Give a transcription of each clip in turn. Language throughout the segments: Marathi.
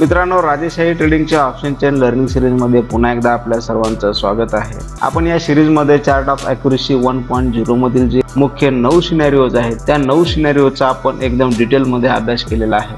मित्रांनो राजेशाही ट्रेडिंगच्या ऑप्शन चेन लर्निंग सिरीजमध्ये पुन्हा एकदा आपल्या सर्वांचं स्वागत आहे. आपण या सिरीजमध्ये chart of accuracy one point झिरोमधील जे मुख्य नऊ सिनॅरिओज आहेत त्या नऊ सिनॅरिओचा आपण एकदम डिटेलमध्ये अभ्यास केलेला आहे.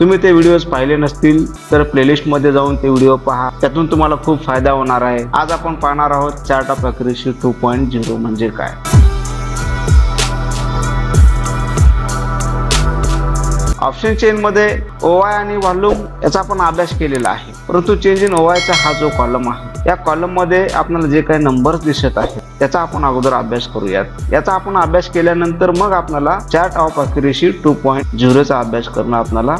तुम्ही ते व्हिडिओज पाहिले नसतील तर प्लेलिस्टमध्ये जाऊन ते व्हिडिओ पहा. त्यातून तुम्हाला खूप फायदा होणार आहे. आज आपण पाहणार आहोत chart of accuracy two point zero म्हणजे काय. ऑप्शन चेन मध्ये ओवाय आणि व्हॉल्यूम याचा आपण अभ्यास केलेला आहे. परंतु चेंज इन ओवायचा हा जो कॉलम आहे या कॉलममध्ये आपल्याला जे काही नंबर्स दिसत आहेत त्याचा आपण अगोदर अभ्यास करूयात. याचा आपण अभ्यास केल्यानंतर मग आपल्याला chart of accuracy two point झिरोचा अभ्यास करणं आपल्याला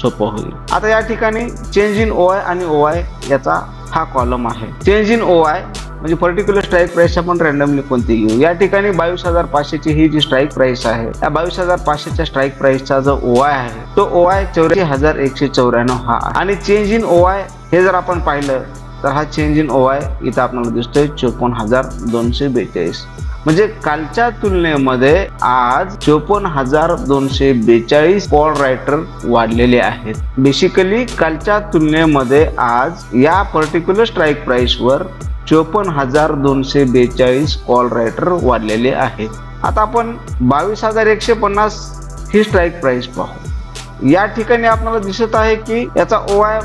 सोपं होईल. आता या ठिकाणी चेंज इन ओआय आणि ओआय याचा हा कॉलम आहे. चेंज इन ओआय म्हणजे पर्टिक्युलर स्ट्राईक प्राइस आपण रॅन्डमली कोणती घेऊ? या ठिकाणी बावीस हजार पाचशेची ही जी स्ट्राईक प्राईस आहे त्या बावीस हजार पाचशेच्या स्ट्राईक प्राइसचा जो ओआय आहे तो ओआय चौऱ्याऐंशी हजार एकशे चौऱ्याण्णव हा आणि चेंज इन ओआय हे जर आपण पाहिलं तर हा चेंज इन ओआय इथं आपल्याला दिसतोय चोपन्न हजार दोनशे बेचाळीस. म्हणजे कालच्या तुलनेमध्ये आज चोपन्न हजार दोनशे बेचाळीस कॉल रायटर वाढलेले आहेत. बेसिकली कालच्या तुलनेमध्ये आज या पर्टिक्युलर स्ट्राईक प्राईसवर चोपन्न हजार दोनशे बेचाळीस कॉल रायटर वाढलेले आहेत आता आपण बावीस हजार एकशे पन्नास ही स्ट्राईक प्राईस पाहू. या ठिकाणी आपल्याला दिसत आहे की याचा ओ आय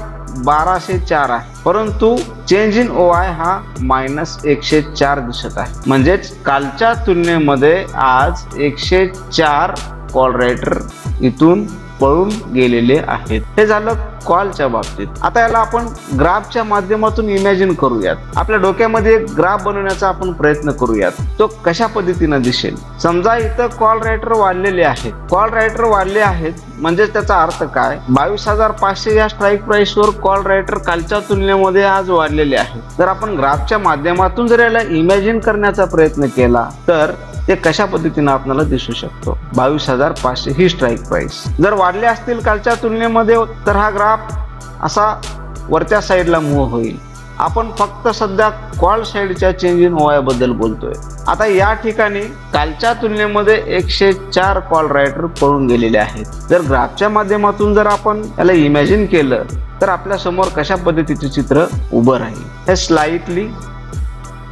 बाराशे चार आहे. परंतु चेंज इन ओआय हा मायनस एकशे चार दिसत आहे. म्हणजेच कालच्या तुलनेमध्ये आज एकशे चार कॉल रायटर इथून पळून गेलेले आहेत. हे झालं कॉलच्या बाबतीत. आता याला आपण ग्राफच्या माध्यमातून इमॅजिन करूयात. आपल्या डोक्यामध्ये एक ग्राफ बनवण्याचा आपण प्रयत्न करूयात. तो कशा पद्धतीनं दिसेल? समजा इथं कॉल रायटर वाढलेले आहेत. कॉल रायटर वाढले आहेत म्हणजे त्याचा अर्थ काय? बावीस हजार पाचशे या स्ट्राईक प्राईसवर कॉल रायटर कालच्या तुलनेमध्ये आज वाढलेले आहेत. जर आपण ग्राफच्या माध्यमातून जर याला इमॅजिन करण्याचा प्रयत्न केला तर ते कशा पद्धतीने आपल्याला दिसू शकतो? बावीस हजार पाचशे ही स्ट्राईक प्राइस जर वाढले असतील कालच्या तुलनेमध्ये तर हा ग्राफ असा वरच्या साईडला मूव्ह होईल. आपण फक्त सध्या कॉल साईडच्या चेंज इन ओआयबद्दल बोलतोय. आता या ठिकाणी कालच्या तुलनेमध्ये एकशे चार कॉल रायटर पळून गेलेले आहेत. जर ग्राफच्या माध्यमातून जर आपण याला इमॅजिन केलं तर आपल्यासमोर कशा पद्धतीचे चित्र उभं राहील? हे स्लाइटली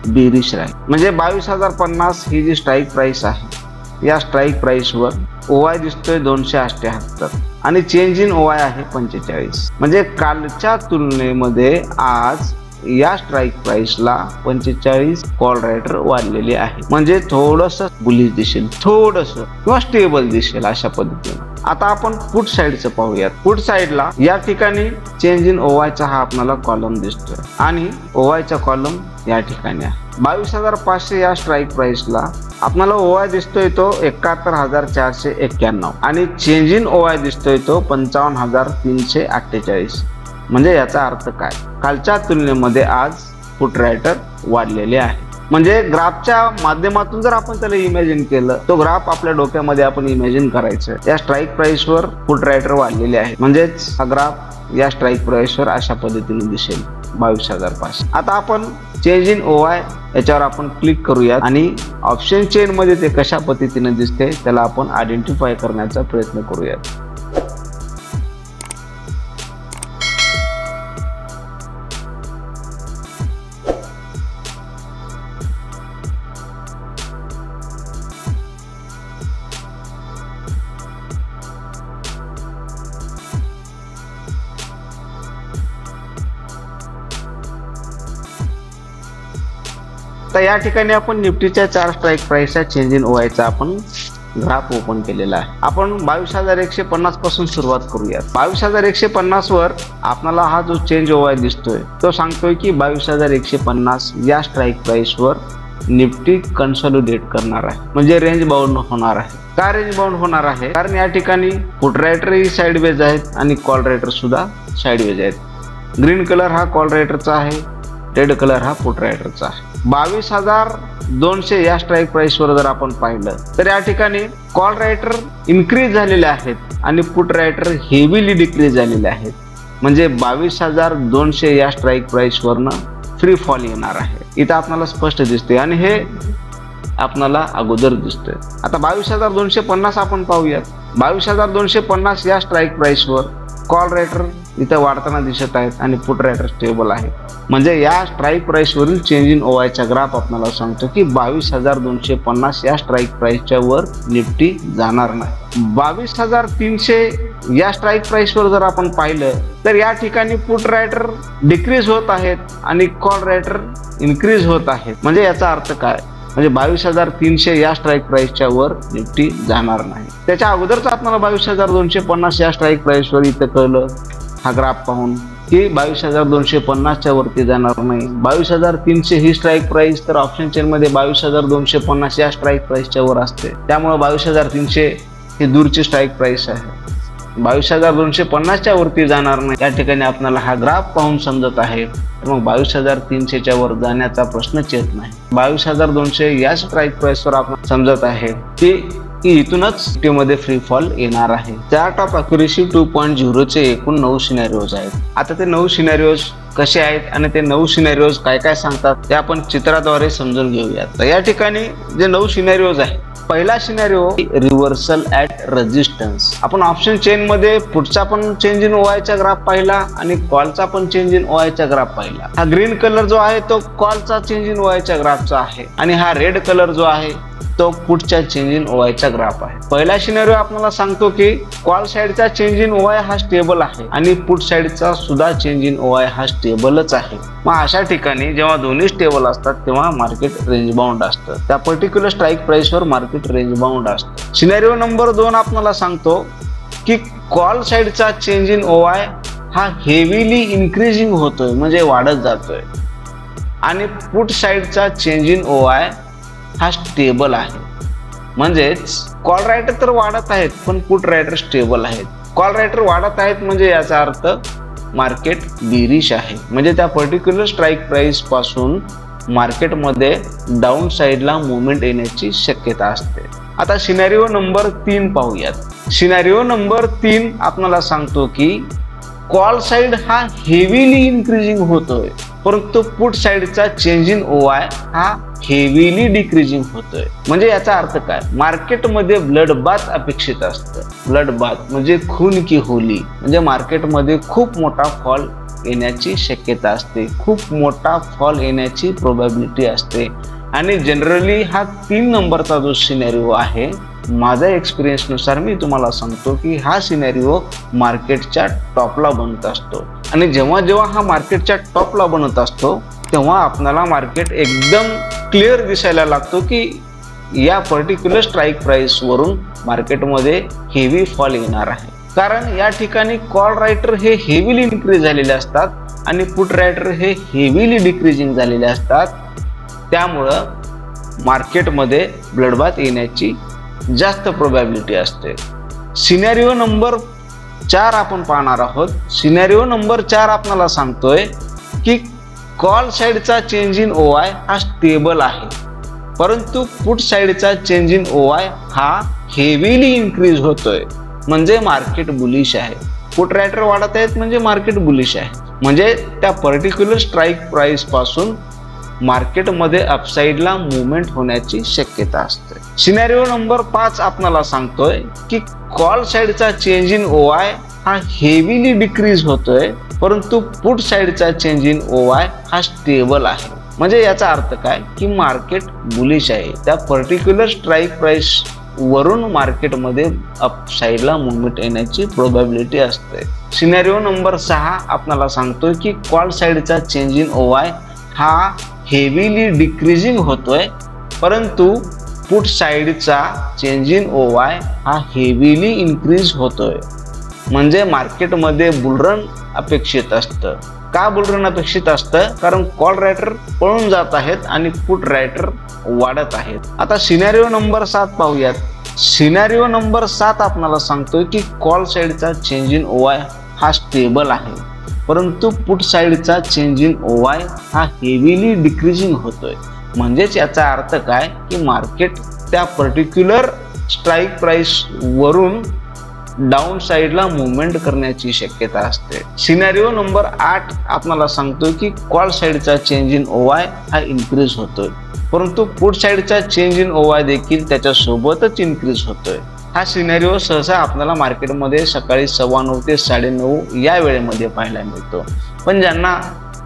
बेरिश राहील. म्हणजे बावीस हजार पन्नास ही जी स्ट्राईक प्राइस आहे या स्ट्राईक प्राईसवर ओवाय दिसतोय दोनशे अठ्ठ्याहत्तर आणि चेंज इन ओआय आहे पंचेचाळीस. म्हणजे कालच्या तुलनेमध्ये आज या स्ट्राईक प्राइसला पंचेचाळीस कॉल रायडर वाढलेली आहे. म्हणजे थोडस बुलिश दिसेल थोडस किंवा स्टेबल दिसेल अशा पद्धतीने. आता आपण फूट साईडचं पाहूयात. फूट साईडला या ठिकाणी चेंज इन ओवायचा हा आपल्याला कॉलम दिसतोय. आणि ओवायचा कॉलम या ठिकाणी आहे. बावीस हजार पाचशे या स्ट्राईक प्राईसला आपल्याला ओवाय दिसतोय तो एकाहत्तर हजार चारशे एक्क्याण्णव आणि चेंज इन ओवाय दिसतोय तो पंचावन्न हजार तीनशे अठ्ठेचाळीस. म्हणजे याचा अर्थ काय? कालच्या तुलनेमध्ये आज फुट रायटर वाढलेले आहे. म्हणजे ग्राफच्या माध्यमातून जर आपण त्याला इमॅजिन केलं तो ग्राफ आपल्या डोक्यामध्ये आपण इमॅजिन करायचं या स्ट्राईक प्राईसवर फुट रायटर वाढलेले आहे. म्हणजेच हा ग्राफ या स्ट्राईक प्राईसवर अशा पद्धतीने दिसेल. बावीस हजार पाचशे आता आपण चेंज इन ओआय याच्यावर आपण क्लिक करूयात आणि ऑप्शन चेन मध्ये ते कशा पद्धतीने दिसते त्याला आपण आयडेंटिफाय करण्याचा प्रयत्न करूयात. तर या ठिकाणी आपण निफ्टीच्या चार स्ट्राईक प्राईसच्या चेंज इन ओआयचा आपण ग्राफ ओपन केलेला आहे. आपण बावीस हजार एकशे पन्नासपासून सुरुवात करूयात. बावीस हजार एकशे पन्नास वर आपल्याला हा जो चेंज ओआय दिसतोय तो सांगतोय की बावीस हजार एकशे पन्नास या स्ट्राईक प्राईसवर निफ्टी कन्सॉलिडेट करणार आहे. म्हणजे रेंज बाउंड होणार आहे. का रेंज बाउंड होणार आहे? कारण या ठिकाणी फुट रायटरही साईडवेज आहेत आणि कॉल रायटर सुद्धा साईडवेज आहेत. ग्रीन कलर हा कॉल रायटरचा आहे. रेड कलर हा फुट रायटरचा आहे. बावीस हजार दोनशे या स्ट्राईक प्राईसवर जर आपण पाहिलं तर या ठिकाणी कॉल रायटर इन्क्रीज झालेले आहेत आणि फुट रायटर हेवीली डिक्रीज झालेले आहेत. म्हणजे बावीस हजार दोनशे या स्ट्राईक प्राईसवरनं फ्री फॉल येणार आहे. इथं आपल्याला स्पष्ट दिसते आणि हे आपणाला अगोदर दिसतोय. आता बावीस हजार दोनशे पन्नास आपण पाहूयात. बावीस हजार दोनशे पन्नास या स्ट्राईक प्राइसवर कॉल रायटर इथं वाढताना दिसत आहेत आणि पुट रायटर स्टेबल आहे. म्हणजे या स्ट्राईक प्राईसवरील चेंज इन ओवायचा ग्राफ आपल्याला सांगतो की बावीस हजार दोनशे पन्नास या स्ट्राईक प्राईसच्या वर निफ्टी जाणार नाही. बावीस हजार तीनशे या स्ट्राईक प्राईसवर जर आपण पाहिलं तर या ठिकाणी पुट रायटर डिक्रीज होत आहेत आणि कॉल रायटर इन्क्रीज होत आहेत. म्हणजे याचा अर्थ काय? म्हणजे बावीस हजार तीनशे या स्ट्राईक प्राईसच्या वर निफ्टी जाणार नाही. त्याच्या अगोदरच आपल्याला बावीस हजार दोनशे पन्नास या स्ट्राईक प्राईसवर इथं कळलं. हा ग्राफ पाहून. की बावीस हजार दोनशे पन्नासच्या वरती जाणार नाही. बावीस हजार तीनशे ही स्ट्राईक प्राईस तर ऑप्शन चेनमध्ये बावीस हजार दोनशे पन्नास या स्ट्राईक प्राईसच्या वर असते. त्यामुळे बावीस हजार तीनशे ही दूरची स्ट्राईक प्राईस आहे. बावीस हजार दोनशे पन्नासच्या वरती जाणार नाही. या ठिकाणी आपल्याला हा ग्राफ पाहून समजत आहे. तर मग बावीस हजार तीनशेच्या वर जाण्याचा प्रश्नच येत नाही. बावीस हजार दोनशे या स्ट्राईक प्राइसवर आपण समजत आहे की की इथूनच मध्ये फ्री फॉल येणार आहे. Chart of accuracy two point झिरोचे एकूण नऊ सिनेरिओज आहेत. आता ते नऊ सिनेरिओज कसे आहेत आणि ते नऊ सिनेरिओज काय काय सांगतात ते आपण चित्राद्वारे समजून घेऊयात. तर या ठिकाणी जे नऊ सिनेरिओज आहेत पहिला सिनेरिओ रिव्हर्सल ऍट रेजिस्टन्स आपण ऑप्शन चेन मध्ये पुढचा पण चेंज इन ओआयचा ग्राफ पाहिला आणि कॉलचा पण चेंज इन ओआयचा ग्राफ पाहिला. हा ग्रीन कलर जो आहे तो कॉलचा चेंज इन ओआयच्या ग्राफचा आहे. आणि हा रेड कलर जो आहे तो पुढच्या चेंज इन ओआयचा ग्राफ आहे. पहिला सिनेरिओ आपल्याला सांगतो की कॉल साईडचा चेंज इन ओआय हा स्टेबल आहे आणि पुट साईडचा सुद्धा चेंज इन ओआय हा स्टेबलच आहे. मग अशा ठिकाणी जेव्हा दोन्ही स्टेबल असतात तेव्हा मार्केट रेंज बाउंड असतं. त्या पर्टिक्युलर स्ट्राईक प्राइसवर मार्केट रेंज बाउंड असतं. सिनेरिओ नंबर दोन आपल्याला सांगतो की कॉल साईडचा चेंज इन ओआय हा हेवीली इन्क्रीजिंग होतोय म्हणजे वाढत जातोय. आणि पुट साईडचा चेंज इन ओआय हा स्टेबल आहे. म्हणजेच कॉल रायटर तर वाढत आहेत पण पुट रायटर स्टेबल आहेत. कॉल रायटर वाढत आहेत म्हणजे याचा अर्थ मार्केट बिरिश आहे. म्हणजे त्या पर्टिक्युलर स्ट्राईक प्राईसपासून मार्केटमध्ये डाऊन साईडला मुवमेंट येण्याची शक्यता असते. आता सिनॅरिओ नंबर तीन पाहूयात. सिनॅरिओ नंबर तीन आपणाला सांगतो की कॉल साईड हा हेवीली इन्क्रीजिंग होतोय. परंतु पुट साईडचा चेंज इन ओआय हा हेवीली डिक्रीजिंग होतोय. म्हणजे याचा अर्थ काय? मार्केटमध्ये ब्लड बाथ अपेक्षित असतं. ब्लड बाथ म्हणजे खून की होली. म्हणजे मार्केटमध्ये खूप मोठा फॉल येण्याची शक्यता असते. खूप मोठा फॉल येण्याची प्रोबॅबिलिटी असते. आणि जनरली हा तीन नंबरचा जो सिनेरिओ आहे माझ्या एक्सपिरियन्सनुसार मी तुम्हाला सांगतो की हा सिनेरिओ मार्केटच्या टॉपला बनत असतो. आणि जेव्हा जेव्हा हा मार्केटच्या टॉपला बनत असतो तेव्हा आपल्याला मार्केट एकदम क्लिअर दिसायला लागतो की या पर्टिक्युलर स्ट्राईक प्राईसवरून मार्केटमध्ये हेवी फॉल येणार आहे. कारण या ठिकाणी कॉल रायटर हे हेवीली इन्क्रीज झालेले असतात आणि पुट रायटर हे हेवीली डिक्रीजिंग झालेले असतात. त्यामुळं मार्केटमध्ये ब्लडबात येण्याची जास्त प्रोबॅबिलिटी असते. सिनॅरिओ नंबर चार आपण पाहणार आहोत. सिनॅरिओ नंबर चार आपणाला सांगतोय की कॉल साईडचा चेंज इन ओ आय हा स्टेबल आहे. परंतु पुट साईडचा चेंज इन ओ आय हा हेवीली इन्क्रीज होतोय. म्हणजे मार्केट बुलिश आहे. पुट रायटर वाढत आहेत म्हणजे मार्केट बुलिश आहे. म्हणजे त्या पर्टिक्युलर स्ट्राईक प्राईसपासून मार्केटमध्ये अपसाईडला मुवमेंट होण्याची शक्यता असते. सिनॅरिओ नंबर पाच आपणाला सांगतोय की कॉल साईडचा चेंज इन ओ आय हा हेवीली डिक्रीज होतोय परंतु पुट साईडचा चेंज इन ओ आय हा स्टेबल आहे. म्हणजे याचा अर्थ काय? की मार्केट बुलिश आहे. त्या पर्टिक्युलर स्ट्राईक प्राइस वरून मार्केटमध्ये अपसाईडला मुवमेंट येण्याची प्रोबॅबिलिटी असते. सिनेरिओ नंबर सहा आपल्याला सांगतोय की कॉल साईडचा चेंज इन ओ आय हा हेवीली डिक्रीजिंग होतोय परंतु पुट साईडचा चेंज इन ओ वाय हा हेवीली इन्क्रीज होतोय. म्हणजे मार्केटमध्ये बुलरन अपेक्षित असतं. का बुलरन अपेक्षित असतं? कारण कॉल रायटर पळून जात आहेत आणि पुट रायटर वाढत आहेत. आता सिनॅरिओ नंबर सात पाहूयात. सिनॅरिओ नंबर सात आपणाला सांगतोय की कॉल साईडचा चेंज इन ओ वाय हा स्टेबल आहे. परंतु पुट साईडचा चेंज इन ओ वाय हा हेवीली डिक्रीजिंग होतोय. म्हणजेच याचा अर्थ काय की मार्केट त्या पर्टिक्युलर स्ट्राईक प्राइस वरून डाऊन साईडला मुवमेंट करण्याची शक्यता असते. सिनॅरिओ नंबर आठ आपणाला सांगतो की कॉल साईडचा चेंज इन ओवाय हा इन्क्रीज होतोय. परंतु पुट साईडचा चेंज इन ओवाय देखील त्याच्यासोबतच इन्क्रीज होतोय. हा सिनॅरिओ सहसा आपल्याला मार्केटमध्ये सकाळी सव्वा नऊ ते साडेनऊ या वेळेमध्ये पाहायला मिळतो. पण ज्यांना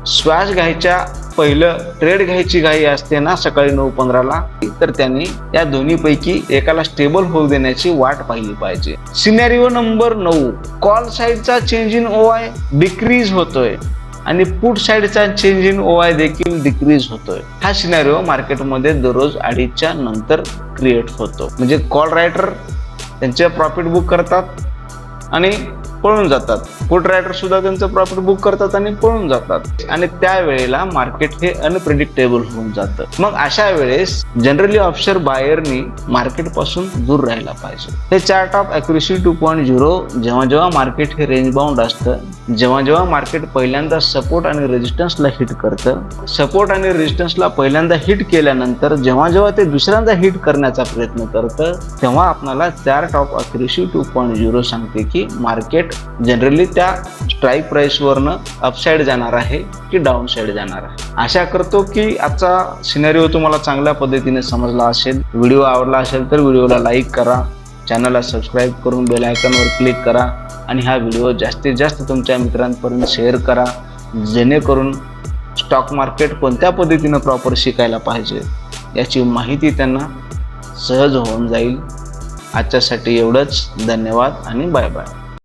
श्वास घ्यायच्या पहिलं ट्रेड घ्यायची घाई असते ना सकाळी नऊ पंधराला तर त्यांनी या दोन्हीपैकी एकाला स्टेबल होऊ देण्याची वाट पाहिली पाहिजे. सिनेरिओ नंबर नऊ. कॉल साईडचा change in O I decrease होतोय आणि पुट साईडचा चेंज इन ओ आय देखील डिक्रीज होतोय. हा सिनेरिओ मार्केटमध्ये दररोज अडीचच्या नंतर क्रिएट होतो. म्हणजे कॉल रायटर त्यांचे प्रॉफिट बुक करतात आणि पळून जातात. फूड रायडर सुद्धा त्यांचं प्रॉफिट बुक करतात आणि पळून जातात. आणि त्यावेळेला मार्केट हे अनप्रेडिक्टेबल होऊन जातं. मग अशा वेळेस जनरली ऑप्शर बायरनी मार्केटपासून दूर राहायला पाहिजे. हे chart of accuracy two point zero जेव्हा जेव्हा मार्केट हे रेंज बाउंड असतं जेव्हा जेव्हा मार्केट पहिल्यांदा सपोर्ट आणि रेजिस्टन्सला हिट करतं सपोर्ट आणि रेजिस्टन्सला पहिल्यांदा हिट केल्यानंतर जेव्हा जेव्हा ते दुसऱ्यांदा हिट करण्याचा प्रयत्न करतं तेव्हा आपणाला chart of accuracy two point zero सांगते की मार्केट जनरली त्या स्ट्राईक प्राईसवरनं अपसाईड जाणार आहे की डाऊन साईड जाणार आहे? आशा करतो की आजचा सिनेरिओ तुम्हाला चांगल्या पद्धतीने समजला असेल. व्हिडिओ आवडला असेल तर व्हिडिओला लाईक करा. चॅनलला सबस्क्राईब करून बेल आयकॉनवर क्लिक करा आणि हा व्हिडिओ जास्तीत जास्त तुमच्या मित्रांपर्यंत शेअर करा. जेणेकरून स्टॉक मार्केट कोणत्या पद्धतीनं प्रॉपर शिकायला पाहिजे याची माहिती त्यांना सहज होऊन जाईल. आजच्यासाठी एवढंच. धन्यवाद आणि बाय बाय